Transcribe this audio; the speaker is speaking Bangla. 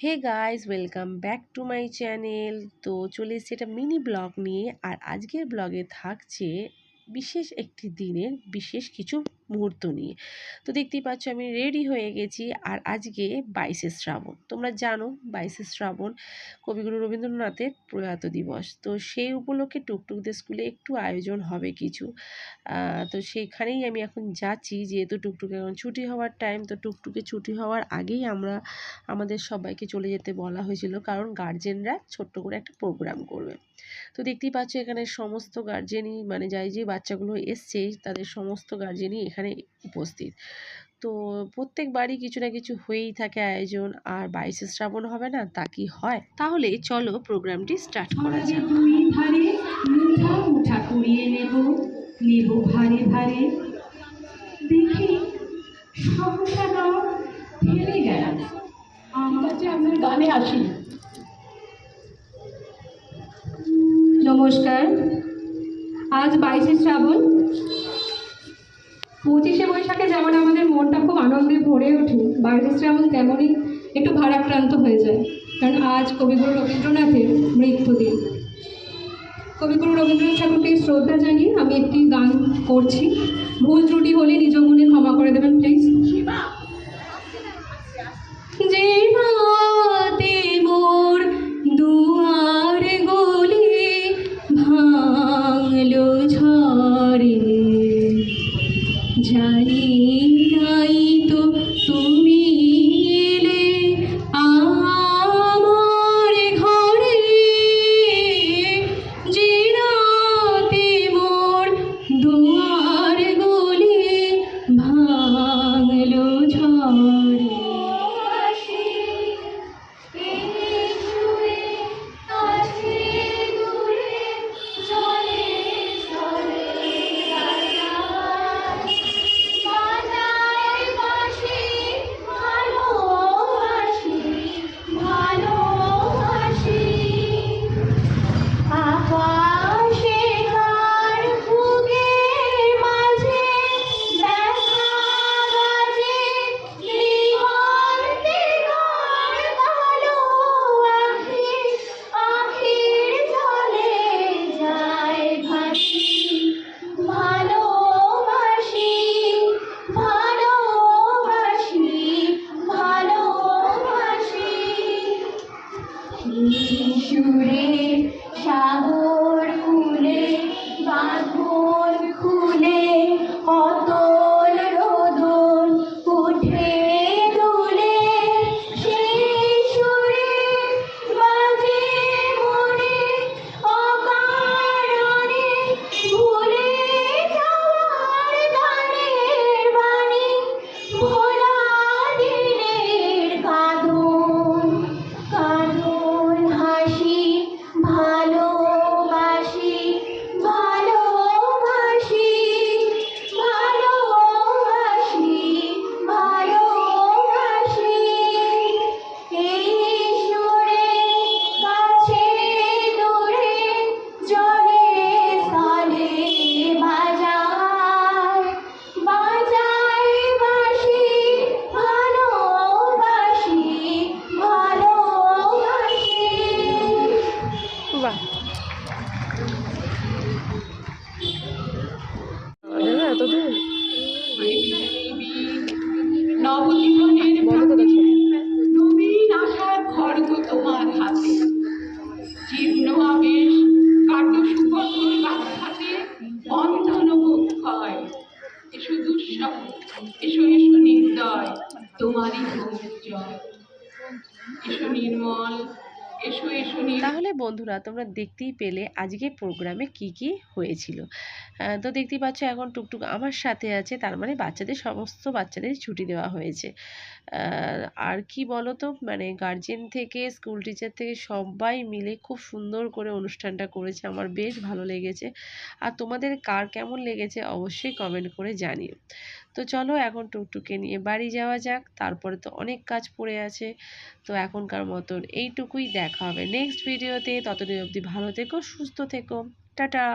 Hey guys welcome back to my channel তো চলে এসেছি একটা মিনি ব্লগ নিয়ে। আর আজকের ব্লগে থাকছে বিশেষ একটি দিনের বিশেষ কিছু মুহূর্ত নিয়ে। তো দেখতেই পাচ্ছ আমি রেডি হয়ে গেছি আর আজকে বাইশে শ্রাবণ। তোমরা জানো বাইশে শ্রাবণ কবিগুরু রবীন্দ্রনাথের প্রয়াত দিবস। তো সেই উপলক্ষে টুকটুকদের স্কুলে একটু আয়োজন হবে কিছু। তো সেইখানেই আমি এখন যাচ্ছি। যেহেতু টুকটুকে এখন ছুটি হওয়ার টাইম তো টুকটুকে ছুটি হওয়ার আগেই আমরা আমাদের সবাইকে চলে যেতে বলা হয়েছিল। কারণ গার্জেনরা ছোট্ট করে একটা প্রোগ্রাম করবে। তো দেখতেই পাচ্ছ এখানে সমস্ত গার্জেনই মানে যাই যে বাচ্চাগুলো এসছে, তাদের সমস্ত গার্জেনই এখানে উপস্থিত। তো প্রত্যেক বাড়ি কিছু না কিছু হয়েই থাকে আয়োজন আর বাইশে শ্রাবণ হবে না তা কি হয়? তাহলে চলো প্রোগ্রামটি স্টার্ট করা যাক। দুই ধারে মুঠা মুঠা কুড়িয়ে নেব নেব ভারে ভারে। দেখি সহসা ফেলে গেলাম আমরা যে আপনার গানে আসি। নমস্কার। আজ বাইশে শ্রাবণ পঁচিশে বৈশাখে যেমন আমাদের মনটা খুব আনন্দে ভরে ওঠে বাইরে শ্রাবণ তেমনই একটু ভারাক্রান্ত হয়ে যায়। কারণ আজ কবিগুরু রবীন্দ্রনাথের মৃত্যুদিন কবিগুরু রবীন্দ্রনাথ ঠাকুরকে শ্রদ্ধা জানিয়ে আমি একটি গান করছি। ভুল ত্রুটি হলে নিজ মনে ক্ষমা করে দেবেন প্লিজ জানি বন্ধন বুক হয় এসো দুঃসহ এসো এসো নির্দয়। তোমারই জয়। নির্মল। তাহলে বন্ধুরা, তোমরা দেখতেই পেলে আজকে প্রোগ্রামে কি কি হয়েছিল। তো দেখতেই পাচ্ছ এখন টুকটুক আমার সাথে আছে, তার মানে বাচ্চাদের সমস্ত বাচ্চাদের ছুটি দেওয়া হয়েছে। আর কি বলো তো মানে গার্জেন থেকে স্কুল টিচার থেকে সবাই মিলে খুব সুন্দর করে অনুষ্ঠানটা করেছে। আমার বেশ ভালো লেগেছে। আর তোমাদের কার কেমন লেগেছে অবশ্যই কমেন্ট করে জানিও। তো চলো এখন টুকটুকে নিয়ে বাড়ি যাওয়া যাক। তারপরে তো অনেক কাজ পড়ে আছে। তো এখনকার মতন এইটুকুই দেখা হবে নেক্সট ভিডিওতে। ততদিন অবধি ভালো থেকো সুস্থ থেকো। টাটা!